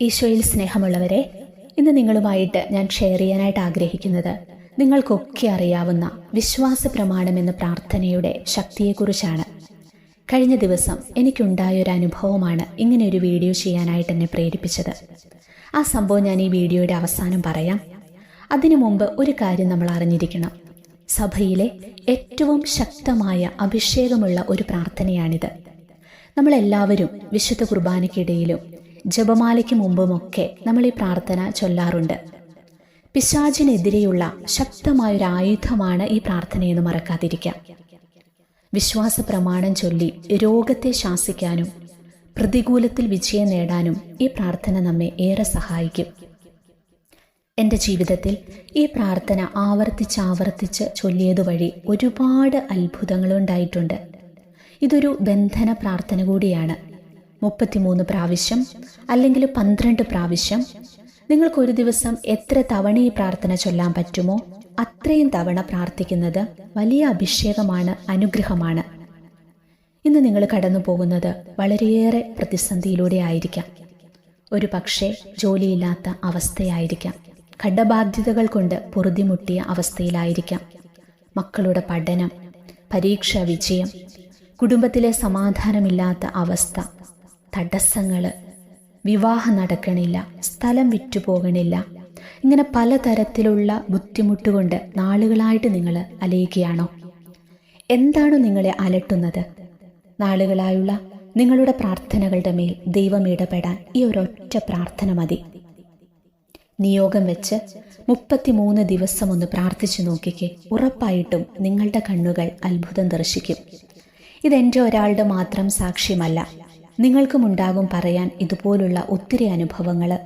ഈശോയിൽ സ്നേഹമുള്ളവരെ ഇന്ന് നിങ്ങളുമായിട്ട് ഞാൻ ഷെയർ ചെയ്യാനായിട്ട് ആഗ്രഹിക്കുന്നത് നിങ്ങൾക്കൊക്കെ അറിയാവുന്ന വിശ്വാസ പ്രമാണം എന്ന പ്രാർത്ഥനയുടെ ശക്തിയെക്കുറിച്ചാണ്. കഴിഞ്ഞ ദിവസം എനിക്കുണ്ടായ ഒരു അനുഭവമാണ് ഇങ്ങനെ ഒരു വീഡിയോ ചെയ്യാനായിട്ട് എന്നെ പ്രേരിപ്പിച്ചത്. ആ സംഭവം ഞാൻ ഈ വീഡിയോയുടെ അവസാനം പറയാം. അതിനു മുമ്പ് ഒരു കാര്യം നമ്മൾ അറിഞ്ഞിരിക്കണം. സഭയിലെ ഏറ്റവും ശക്തമായ അഭിഷേകമുള്ള ഒരു പ്രാർത്ഥനയാണിത്. നമ്മളെല്ലാവരും വിശുദ്ധ കുർബാനയ്ക്കിടയിലും ജപമാലയ്ക്ക് മുമ്പുമൊക്കെ നമ്മൾ ഈ പ്രാർത്ഥന ചൊല്ലാറുണ്ട്. പിശാചിനെതിരെയുള്ള ശക്തമായൊരു ആയുധമാണ് ഈ പ്രാർത്ഥനയെന്ന് മറക്കാതിരിക്കാം. വിശ്വാസ പ്രമാണം ചൊല്ലി രോഗത്തെ ശാസിക്കാനും പ്രതികൂലത്തിൽ വിജയം നേടാനും ഈ പ്രാർത്ഥന നമ്മെ ഏറെ സഹായിക്കും. എന്റെ ജീവിതത്തിൽ ഈ പ്രാർത്ഥന ആവർത്തിച്ച് ആവർത്തിച്ച് ചൊല്ലിയത് വഴി ഒരുപാട് അത്ഭുതങ്ങളുണ്ടായിട്ടുണ്ട് ഇതൊരു ബന്ധന പ്രാർത്ഥന കൂടിയാണ്. മുപ്പത്തിമൂന്ന് പ്രാവശ്യം അല്ലെങ്കിൽ പന്ത്രണ്ട് പ്രാവശ്യം. നിങ്ങൾക്ക് ഒരു ദിവസം എത്ര തവണ ഈ പ്രാർത്ഥന ചൊല്ലാൻ പറ്റുമോ? അത്രയും തവണ പ്രാർത്ഥിക്കുന്നത് വലിയ അഭിഷേകമാണ് അനുഗ്രഹമാണ്. ഇന്ന് നിങ്ങൾ കടന്നു പോകുന്നത് വളരെയേറെ പ്രതിസന്ധിയിലൂടെ ആയിരിക്കാം. ഒരു പക്ഷേ ജോലിയില്ലാത്ത അവസ്ഥയായിരിക്കാം. ഘടബാധ്യതകൾ കൊണ്ട് പൊറുതിമുട്ടിയ അവസ്ഥയിലായിരിക്കാം. മക്കളുടെ പഠനം പരീക്ഷാ വിജയം കുടുംബത്തിലെ സമാധാനമില്ലാത്ത അവസ്ഥ തടസ്സങ്ങൾ വിവാഹം നടക്കണില്ല സ്ഥലം വിറ്റുപോകണില്ല ഇങ്ങനെ പലതരത്തിലുള്ള ബുദ്ധിമുട്ടുകൊണ്ട് നാളുകളായിട്ട് നിങ്ങൾ അലയുകയാണോ? എന്താണോ നിങ്ങളെ അലട്ടുന്നത്? നാളുകളായുള്ള നിങ്ങളുടെ പ്രാർത്ഥനകളുടെ മേൽ ദൈവം ഇടപെടാൻ ഈ ഒരൊറ്റ പ്രാർത്ഥന മതി. നിയോഗം വെച്ച് മുപ്പത്തിമൂന്ന് ദിവസം ഒന്ന് പ്രാർത്ഥിച്ചു നോക്കിക്കേ ഉറപ്പായിട്ടും നിങ്ങളുടെ കണ്ണുകൾ അത്ഭുതം ദർശിക്കും. ഇതെന്റെ ഒരാളുടെ മാത്രം സാക്ഷ്യമല്ല നിങ്ങൾക്കുമുണ്ടാകും പറയാൻ ഇതുപോലുള്ള ഒത്തിരി അനുഭവങ്ങൾ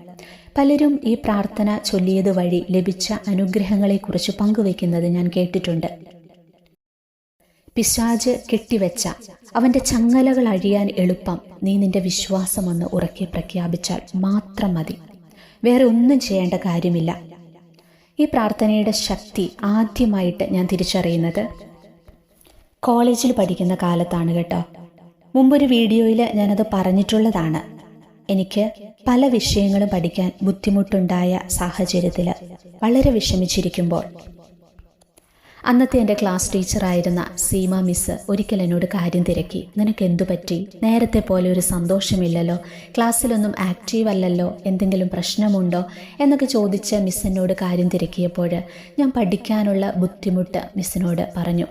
പലരും ഈ പ്രാർത്ഥന ചൊല്ലിയത് വഴി ലഭിച്ച അനുഗ്രഹങ്ങളെക്കുറിച്ച് പങ്കുവെക്കുന്നത് ഞാൻ കേട്ടിട്ടുണ്ട്. പിശാജ് കെട്ടിവെച്ച അവന്റെ ചങ്ങലകൾ അഴിയാൻ എളുപ്പം നീ നിന്റെ വിശ്വാസം ഒന്ന് ഉറക്കെ പ്രഖ്യാപിച്ചാൽ മാത്രം മതി. വേറെ ഒന്നും ചെയ്യേണ്ട കാര്യമില്ല. ഈ പ്രാർത്ഥനയുടെ ശക്തി ആദ്യമായിട്ട് ഞാൻ തിരിച്ചറിയുന്നത് കോളേജിൽ പഠിക്കുന്ന കാലത്താണ് കേട്ടോ. മുമ്പൊരു വീഡിയോയിൽ ഞാനത് പറഞ്ഞിട്ടുള്ളതാണ്. എനിക്ക് പല വിഷയങ്ങളും പഠിക്കാൻ ബുദ്ധിമുട്ടുണ്ടായ സാഹചര്യത്തിൽ വളരെ വിഷമിച്ചിരിക്കുമ്പോൾ. അന്നത്തെ എന്റെ ക്ലാസ് ടീച്ചറായിരുന്ന സീമ മിസ് ഒരിക്കൽ എന്നോട് കാര്യം തിരക്കി. നിനക്ക് എന്തു പറ്റി? നേരത്തെ പോലെ ഒരു സന്തോഷമില്ലല്ലോ? ക്ലാസ്സിലൊന്നും ആക്റ്റീവ് അല്ലല്ലോ എന്തെങ്കിലും പ്രശ്നമുണ്ടോ? എന്നൊക്കെ ചോദിച്ച് മിസ് എന്നോട് കാര്യം തിരക്കിയപ്പോൾ ഞാൻ പഠിക്കാനുള്ള ബുദ്ധിമുട്ട് മിസ്സിനോട് പറഞ്ഞു.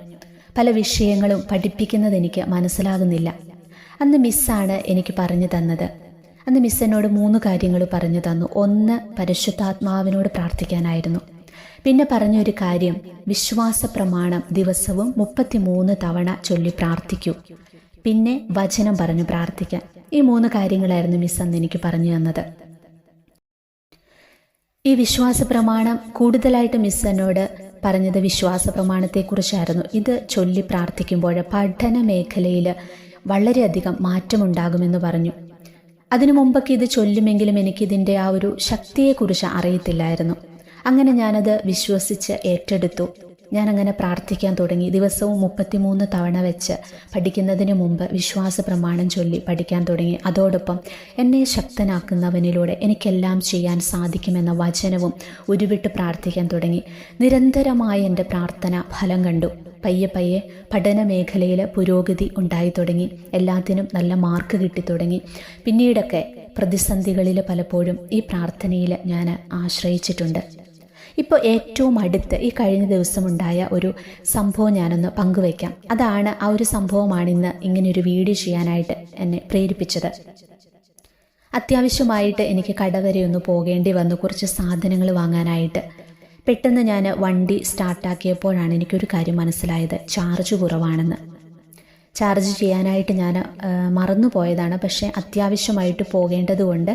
പല വിഷയങ്ങളും പഠിപ്പിക്കുന്നത് എനിക്ക് മനസ്സിലാകുന്നില്ല. അന്ന് മിസ്സാണ് എനിക്ക് പറഞ്ഞു തന്നത്. അന്ന് മിസ് എന്നോട് മൂന്ന് കാര്യങ്ങൾ പറഞ്ഞു തന്നു. ഒന്ന് പരിശുദ്ധാത്മാവിനോട് പ്രാർത്ഥിക്കാനായിരുന്നു. പിന്നെ പറഞ്ഞൊരു കാര്യം വിശ്വാസ പ്രമാണം ദിവസവും മുപ്പത്തിമൂന്ന് തവണ ചൊല്ലി പ്രാർത്ഥിക്കൂ. പിന്നെ വചനം പറഞ്ഞു പ്രാർത്ഥിക്കാൻ. ഈ മൂന്ന് കാര്യങ്ങളായിരുന്നു മിസ് അന്ന് എനിക്ക് പറഞ്ഞു തന്നത്. ഈ വിശ്വാസ പ്രമാണം കൂടുതലായിട്ട് മിസ് എന്നോട് പറഞ്ഞത് വിശ്വാസ പ്രമാണത്തെക്കുറിച്ചായിരുന്നു. ഇത് ചൊല്ലി പ്രാർത്ഥിക്കുമ്പോൾ പഠന മേഖലയിൽ വളരെയധികം മാറ്റമുണ്ടാകുമെന്ന് പറഞ്ഞു. അതിനു മുമ്പൊക്കെ ഇത് ചൊല്ലുമെങ്കിലും എനിക്കിതിന്റെ ആ ഒരു ശക്തിയെക്കുറിച്ച് അറിയത്തില്ലായിരുന്നു. അങ്ങനെ ഞാനത് വിശ്വസിച്ച് ഏറ്റെടുത്തു. ഞാനങ്ങനെ പ്രാർത്ഥിക്കാൻ തുടങ്ങി. ദിവസവും മുപ്പത്തിമൂന്ന് തവണ വെച്ച് പഠിക്കുന്നതിന് മുമ്പ് വിശ്വാസ പ്രമാണം ചൊല്ലി പഠിക്കാൻ തുടങ്ങി. അതോടൊപ്പം എന്നെ ശക്തനാക്കുന്നവനിലൂടെ എനിക്കെല്ലാം ചെയ്യാൻ സാധിക്കുമെന്ന വചനവും ഉരുവിട്ട് പ്രാർത്ഥിക്കാൻ തുടങ്ങി. നിരന്തരമായ എന്റെ പ്രാർത്ഥന ഫലം കണ്ടു. പയ്യെ പയ്യെ പഠന മേഖലയിൽ പുരോഗതി ഉണ്ടായി തുടങ്ങി. എല്ലാത്തിനും നല്ല മാർക്ക് കിട്ടി തുടങ്ങി. പിന്നീടൊക്കെ പ്രതിസന്ധികളിൽ പലപ്പോഴും ഈ പ്രാർത്ഥനയിൽ ഞാൻ ആശ്രയിച്ചിട്ടുണ്ട്. ഇപ്പോൾ ഏറ്റവും അടുത്ത് ഈ കഴിഞ്ഞ ദിവസം ഉണ്ടായ ഒരു സംഭവം ഞാനൊന്ന് പങ്കുവയ്ക്കാം. അതാണ് ആ ഒരു സംഭവമാണ് ഇന്ന് ഇങ്ങനെ ഒരു വീഡിയോ ചെയ്യാനായിട്ട് എന്നെ പ്രേരിപ്പിച്ചത്. അത്യാവശ്യമായിട്ട് എനിക്ക് കടവരെ ഒന്ന് പോകേണ്ടി വന്നു കുറച്ച് സാധനങ്ങൾ വാങ്ങാനായിട്ട്. പെട്ടെന്ന് ഞാൻ വണ്ടി സ്റ്റാർട്ടാക്കിയപ്പോഴാണ് എനിക്കൊരു കാര്യം മനസ്സിലായത്. ചാർജ് കുറവാണെന്ന്. ചാർജ് ചെയ്യാനായിട്ട് ഞാൻ മറന്നു പോയതാണ് പക്ഷേ അത്യാവശ്യമായിട്ട് പോകേണ്ടതുകൊണ്ട്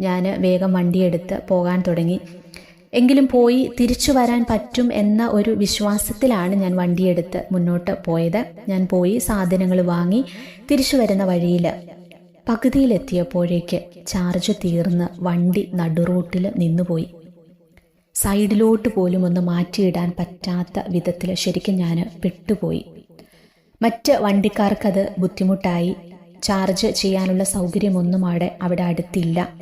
ഞാൻ വേഗം വണ്ടിയെടുത്ത് പോകാൻ തുടങ്ങി. എങ്കിലും പോയി തിരിച്ചു വരാൻ പറ്റും എന്ന ഒരു വിശ്വാസത്തിലാണ് ഞാൻ വണ്ടിയെടുത്ത് മുന്നോട്ട് പോയത്. ഞാൻ പോയി സാധനങ്ങൾ വാങ്ങി തിരിച്ചു വരുന്ന വഴിയിൽ പകുതിയിലെത്തിയപ്പോഴേക്ക് ചാർജ് തീർന്ന് വണ്ടി നടുറൂട്ടിൽ നിന്നുപോയി. സൈഡിലോട്ട് പോലും ഒന്ന് മാറ്റിയിടാൻ പറ്റാത്ത വിധത്തിൽ ശരിക്കും ഞാൻ പെട്ടുപോയി. മറ്റ് വണ്ടിക്കാർക്കത് ബുദ്ധിമുട്ടായി. ചാർജ് ചെയ്യാനുള്ള സൗകര്യമൊന്നും അവിടെ അവിടെ അടുത്തില്ല.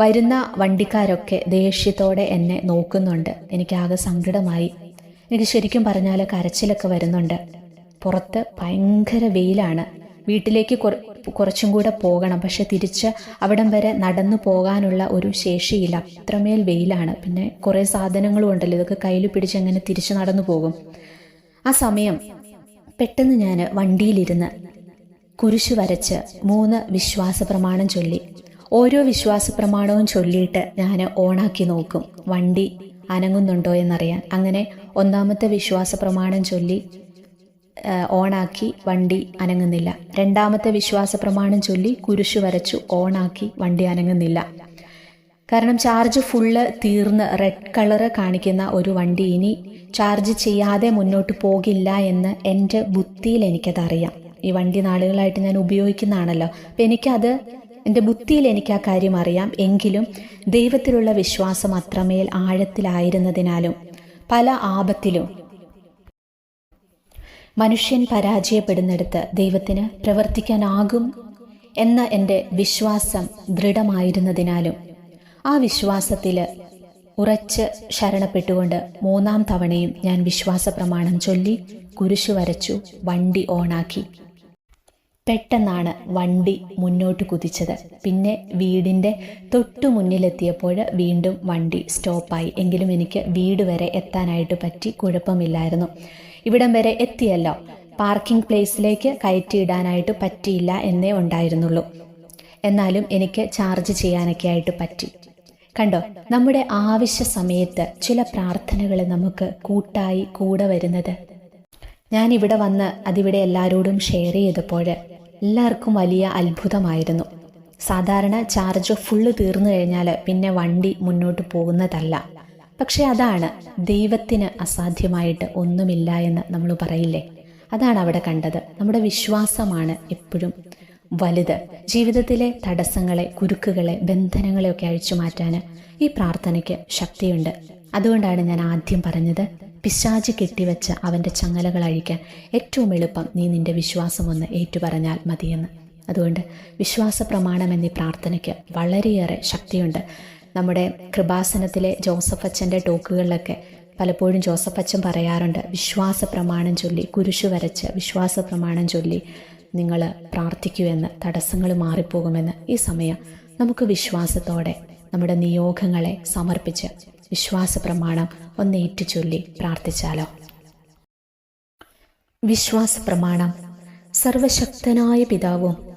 വരുന്ന വണ്ടിക്കാരൊക്കെ ദേഷ്യത്തോടെ എന്നെ നോക്കുന്നുണ്ട്. എനിക്കാകെ സങ്കടമായി. എനിക്ക് ശരിക്കും പറഞ്ഞാൽ കരച്ചിലൊക്കെ വരുന്നുണ്ട്. പുറത്ത് ഭയങ്കര വെയിലാണ്. വീട്ടിലേക്ക് കുറച്ചും കൂടെ പോകണം. പക്ഷെ തിരിച്ച് അവിടം വരെ നടന്നു പോകാനുള്ള ഒരു ശേഷിയില്ല. അത്രമേൽ വെയിലാണ്. പിന്നെ കുറേ സാധനങ്ങളും ഉണ്ടല്ലോ. ഇതൊക്കെ കയ്യിൽ പിടിച്ച് എങ്ങനെ തിരിച്ച് നടന്നു പോകും? ആ സമയം പെട്ടെന്ന് ഞാൻ വണ്ടിയിലിരുന്ന് കുരിശു വരച്ച് മൂന്ന് വിശ്വാസ പ്രമാണം ചൊല്ലി. ഓരോ വിശ്വാസ പ്രമാണവും ചൊല്ലിയിട്ട് ഞാൻ ഓണാക്കി നോക്കും. വണ്ടി അനങ്ങുന്നുണ്ടോ എന്നറിയാൻ. അങ്ങനെ ഒന്നാമത്തെ വിശ്വാസ പ്രമാണം ചൊല്ലി ഓണാക്കി വണ്ടി അനങ്ങുന്നില്ല. രണ്ടാമത്തെ വിശ്വാസ പ്രമാണം ചൊല്ലി കുരിശു വരച്ചു ഓണാക്കി വണ്ടി അനങ്ങുന്നില്ല. കാരണം ചാർജ് ഫുള്ള് തീർന്ന് റെഡ് കളറ് കാണിക്കുന്ന ഒരു വണ്ടി ഇനി ചാർജ് ചെയ്യാതെ മുന്നോട്ട് പോകില്ല എന്ന് എന്റെ ബുദ്ധിയിൽ എനിക്കതറിയാം. ഈ വണ്ടി നാളുകളായിട്ട് ഞാൻ ഉപയോഗിക്കുന്നതാണല്ലോ. അപ്പം എനിക്കത് എന്റെ ബുദ്ധിയിൽ എനിക്ക് ആ കാര്യം അറിയാം. എങ്കിലും ദൈവത്തിലുള്ള വിശ്വാസം അത്രമേൽ ആഴത്തിലായിരുന്നതിനാലും പല ആപത്തിലും മനുഷ്യൻ പരാജയപ്പെടുന്നിടത്ത് ദൈവത്തിന് പ്രവർത്തിക്കാനാകും എന്ന എന്റെ വിശ്വാസം ദൃഢമായിരുന്നതിനാലും ആ വിശ്വാസത്തിൽ ഉറച്ച് ശരണപ്പെട്ടുകൊണ്ട് മൂന്നാം തവണയും ഞാൻ വിശ്വാസ പ്രമാണം ചൊല്ലി കുരിശു വരച്ചു വണ്ടി ഓണാക്കി. പെട്ടെന്നാണ് വണ്ടി മുന്നോട്ട് കുതിച്ചത്. പിന്നെ വീടിന്റെ തൊട്ടു മുന്നിലെത്തിയപ്പോൾ വീണ്ടും വണ്ടി സ്റ്റോപ്പായി. എങ്കിലും എനിക്ക് വീട് വരെ എത്താനായിട്ട് പറ്റി കുഴപ്പമില്ലായിരുന്നു. ഇവിടം വരെ എത്തിയല്ലോ. പാർക്കിംഗ് പ്ലേസിലേക്ക് കയറ്റിയിടാനായിട്ട് പറ്റിയില്ല എന്നേ ഉണ്ടായിരുന്നുള്ളൂ. എന്നാലും എനിക്ക് ചാർജ് ചെയ്യാനൊക്കെ ആയിട്ട് പറ്റി. കണ്ടോ നമ്മുടെ ആവശ്യ സമയത്ത് ചില പ്രാർത്ഥനകൾ നമുക്ക് കൂട്ടായി കൂടെ വരുന്നത്. ഞാൻ ഇവിടെ വന്ന് അതിവിടെ എല്ലാവരോടും ഷെയർ ചെയ്തപ്പോൾ എല്ലാവർക്കും വലിയ അത്ഭുതമായിരുന്നു. സാധാരണ ചാർജ് ഫുള്ള് തീർന്നു കഴിഞ്ഞാൽ പിന്നെ വണ്ടി മുന്നോട്ട് പോകുന്നതല്ല. പക്ഷെ അതാണ് ദൈവത്തിന് അസാധ്യമായിട്ട് ഒന്നുമില്ല എന്ന് നമ്മൾ പറയില്ലേ? അതാണ് അവിടെ കണ്ടത്. നമ്മുടെ വിശ്വാസമാണ് എപ്പോഴും വലുത്. ജീവിതത്തിലെ തടസ്സങ്ങളെ കുരുക്കുകളെ ബന്ധനങ്ങളെയൊക്കെ അഴിച്ചു മാറ്റാൻ ഈ പ്രാർത്ഥനയ്ക്ക് ശക്തിയുണ്ട്. അതുകൊണ്ടാണ് ഞാൻ ആദ്യം പറഞ്ഞത് പിശാച് കെട്ടിവെച്ച അവന്റെ ചങ്ങലകൾ അഴിക്കാൻ ഏറ്റവും എളുപ്പം നീ നിന്റെ വിശ്വാസം ഒന്ന് ഏറ്റുപറഞ്ഞാൽ മതിയെന്ന്. അതുകൊണ്ട് വിശ്വാസ പ്രമാണം എന്നീ പ്രാർത്ഥനയ്ക്ക് വളരെയേറെ ശക്തിയുണ്ട്. നമ്മുടെ കൃപാസനത്തിലെ ജോസഫ് അച്ഛന്റെ ടോക്കുകളിലൊക്കെ പലപ്പോഴും ജോസഫ് അച്ഛൻ പറയാറുണ്ട് വിശ്വാസ പ്രമാണം ചൊല്ലി കുരിശു വരച്ച് വിശ്വാസ പ്രമാണം ചൊല്ലി നിങ്ങൾ പ്രാർത്ഥിക്കുമെന്ന് തടസ്സങ്ങൾ മാറിപ്പോകുമെന്ന് ഈ സമയം നമുക്ക് വിശ്വാസത്തോടെ നമ്മുടെ നിയോഗങ്ങളെ സമർപ്പിച്ച് വിശ്വാസ പ്രമാണം ഒന്ന് ഏറ്റുചൊല്ലി പ്രാർത്ഥിച്ചാലോ? വിശ്വാസ പ്രമാണം സർവശക്തനായ പിതാവും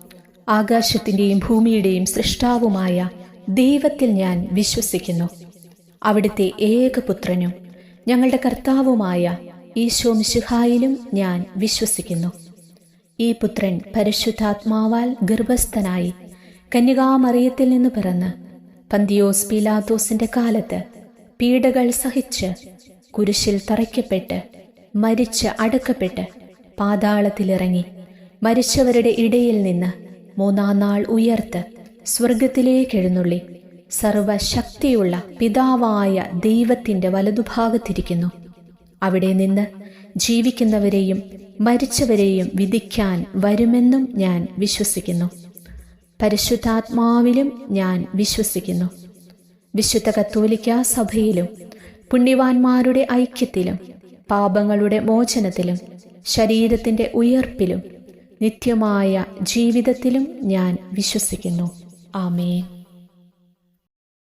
ആകാശത്തിന്റെയും ഭൂമിയുടെയും സൃഷ്ടാവുമായ ദൈവത്തിൽ ഞാൻ വിശ്വസിക്കുന്നു. അവിടുത്തെ ഏകപുത്രനും ഞങ്ങളുടെ കർത്താവുമായ ഈശോ മിശിഹായിലും ഞാൻ വിശ്വസിക്കുന്നു. ഈ പുത്രൻ പരിശുദ്ധാത്മാവാൽ ഗർഭസ്ഥനായി കന്യകാമറിയത്തിൽ നിന്ന് പിറന്ന് പന്തിയോസ് പീലാത്തോസിന്റെ കാലത്ത് പീഡകൾ സഹിച്ച് കുരിശിൽ തറയ്ക്കപ്പെട്ട് മരിച്ച് അടക്കപ്പെട്ട് പാതാളത്തിലിറങ്ങി. മരിച്ചവരുടെ ഇടയിൽ നിന്ന് മൂന്നാം നാൾ ഉയർത്ത് സ്വർഗത്തിലേക്ക് എഴുന്നള്ളി സർവശക്തിയുള്ള പിതാവായ ദൈവത്തിന്റെ വലതുഭാഗത്തിരിക്കുന്നു. അവിടെ നിന്ന് ജീവിക്കുന്നവരെയും മരിച്ചവരെയും വിധിക്കാൻ വരുമെന്നും ഞാൻ വിശ്വസിക്കുന്നു. പരിശുദ്ധാത്മാവിലും ഞാൻ വിശ്വസിക്കുന്നു. വിശുദ്ധ കത്തോലിക്ക സഭയിലും പുണ്യവാന്മാരുടെ ഐക്യത്തിലും പാപങ്ങളുടെ മോചനത്തിലും ശരീരത്തിന്റെ ഉയർപ്പിലും നിത്യമായ ജീവിതത്തിലും ഞാൻ വിശ്വസിക്കുന്നു. ആമേൻ.